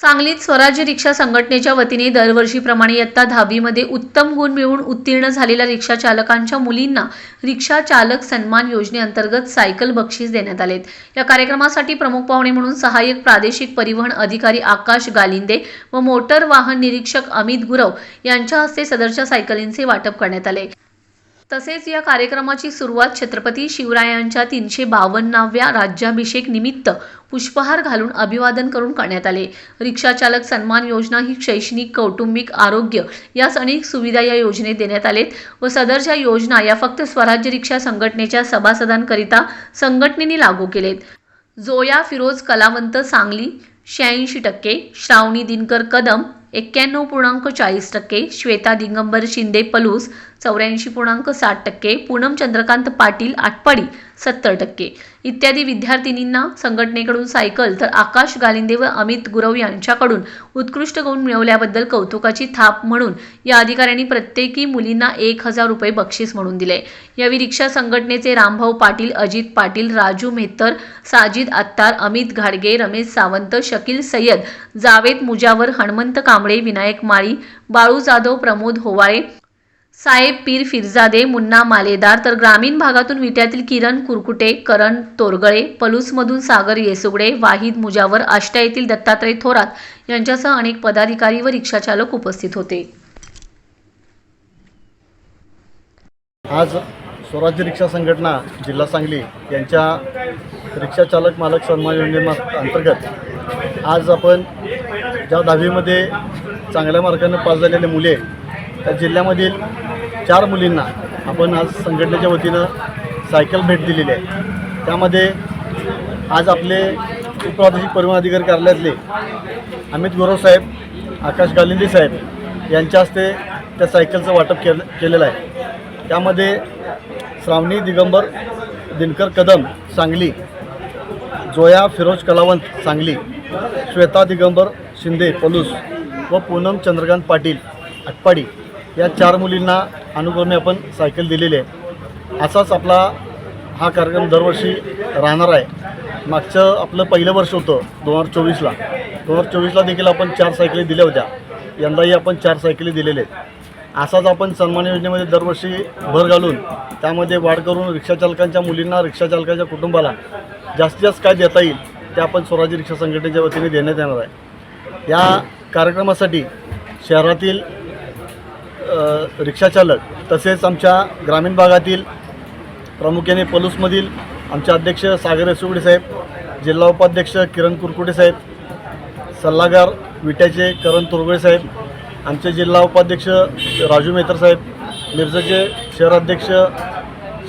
सांगलीत स्वराज्य रिक्षा संघटनेच्या वतीने दरवर्षीप्रमाणे इयत्ता दहावीमध्ये उत्तम गुण मिळवून उत्तीर्ण झालेल्या रिक्षा चालकांच्या मुलींना रिक्षा चालक सन्मान योजनेअंतर्गत सायकल बक्षीस देण्यात आलेत. या कार्यक्रमासाठी प्रमुख पाहुणे म्हणून सहाय्यक प्रादेशिक परिवहन अधिकारी आकाश गालिंदे व मोटर वाहन निरीक्षक अमित गुरव यांच्या हस्ते सदरच्या सायकलींचे वाटप करण्यात आले. तसेच या कार्यक्रमाची सुरुवात छत्रपती शिवरायांच्या तीनशे बावन्नाव्या राज्याभिषेक निमित्त पुष्पहार घालून अभिवादन करून करण्यात आले. रिक्षाचालक सन्मान योजना ही शैक्षणिक कौटुंबिक आरोग्य यास अनेक सुविधा या योजनेत देण्यात आलेत व सदरच्या योजना या फक्त स्वराज्य रिक्षा संघटनेच्या सभासदांकरिता संघटनेने लागू केलेत. जोया फिरोज कलावंत सांगली शहाऐंशी टक्के श्रावणी दिनकर कदम एक्क्याण्णव पूर्णांक चाळीस टक्के श्वेता दिगंबर शिंदे पलूस चौऱ्याऐंशी पूर्णांक साठ टक्के पूनम चंद्रकांत पाटील आटपाडी सत्तर टक्के. इत्यादी विद्यार्थिनींना संघटनेकडून सायकल तर आकाश गालिंदे व अमित गुरव यांच्याकडून उत्कृष्ट गुण मिळवल्याबद्दल कौतुकाची थाप म्हणून या अधिकाऱ्यांनी प्रत्येकी मुलींना एक हजार रुपये बक्षीस म्हणून दिले. यावेळी रिक्षा संघटनेचे रामभाऊ पाटील अजित पाटील राजू मेहतर साजिद अत्तार अमित घाडगे रमेश सावंत शकील सय्यद जावेद मुजावर हणमंत कांबळे विनायक माळी बाळू जाधव प्रमोद होवाळे साहेब पीर फिरजादे मुन्ना मालेदार तर ग्रामीण भागातून विट्यातील किरण कुरकुटे करण तोरगळे पलूसमधून सागर येसुगडे वाहिद मुजावर आष्टा येथील दत्तात्रय थोरात यांच्यासह अनेक पदाधिकारी व रिक्षाचालक उपस्थित होते. आज स्वराज्य रिक्षा संघटना जिल्हा सांगली यांच्या रिक्षाचालक मालक सन्मान योजने अंतर्गत आज आपण ज्या दहावीमध्ये चांगल्या मार्गाने पास झालेले मुले आहेत, त्या जिल्ह्यामधील चार मुलींना आपण आज संघटनेच्या वतीनं सायकल भेट दिलेली आहे. त्यामध्ये आज आपले उपप्रादेशिक परिवहन अधिकारी कार्यालयातले अमित गौरव साहेब आकाश गालिंदी साहेब यांच्या हस्ते त्या सायकलचं वाटप केलं केलेलं आहे. त्यामध्ये श्रावणी दिगंबर दिनकर कदम सांगली जोया फिरोज कलावंत सांगली श्वेता दिगंबर शिंदे पलूस व पूनम चंद्रकांत पाटील आटपाडी या चार मुलींना अनुक्रमे आपण सायकल दिलेली आहे. असाच आपला हा कार्यक्रम दरवर्षी राहणार आहे. मागचं आपलं पहिलं वर्ष होतं दोन हजार चोवीसला. दोन हजार चोवीसला देखील आपण चार सायकली दिल्या होत्या. यंदाही आपण चार सायकली दिलेल्या आहेत. असाच आपण सन्मान योजनेमध्ये दरवर्षी भर घालून त्यामध्ये वाढ करून रिक्षाचालकांच्या मुलींना रिक्षाचालकांच्या कुटुंबाला जास्तीत जास्त काय देता येईल ते आपण स्वराज्य रिक्षा संघटनेच्या वतीने देण्यात येणार आहे. या कार्यक्रमासाठी शहरातील रिक्षाचालक तसेच आमच्या ग्रामीण भागातील प्रामुख्याने पलूसमधील आमचे अध्यक्ष सागर येसुगडे साहेब जिल्हा उपाध्यक्ष किरण कुरकुटे साहेब सल्लागार विट्याचे करण तुरगळे साहेब आमचे जिल्हा उपाध्यक्ष राजू मेहतर साहेब मिरजेचे शहराध्यक्ष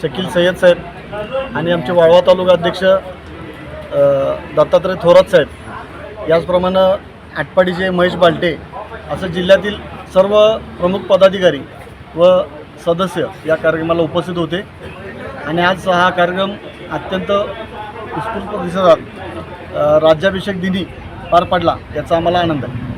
शकील सय्यद साहेब आणि आमचे वाळवा तालुका अध्यक्ष दत्तात्रय थोरात साहेब. याचप्रमाणे आटपाडीचे महेश बालटे असं जिल्ह्यातील सर्व प्रमुख पदाधिकारी व सदस्य या कार्यक्रमाला उपस्थित होते. आणि आज हा कार्यक्रम अत्यंत उत्स्फूर्त प्रतिसादात राज्याभिषेक दिनी पार पडला याचा आम्हाला आनंद आहे.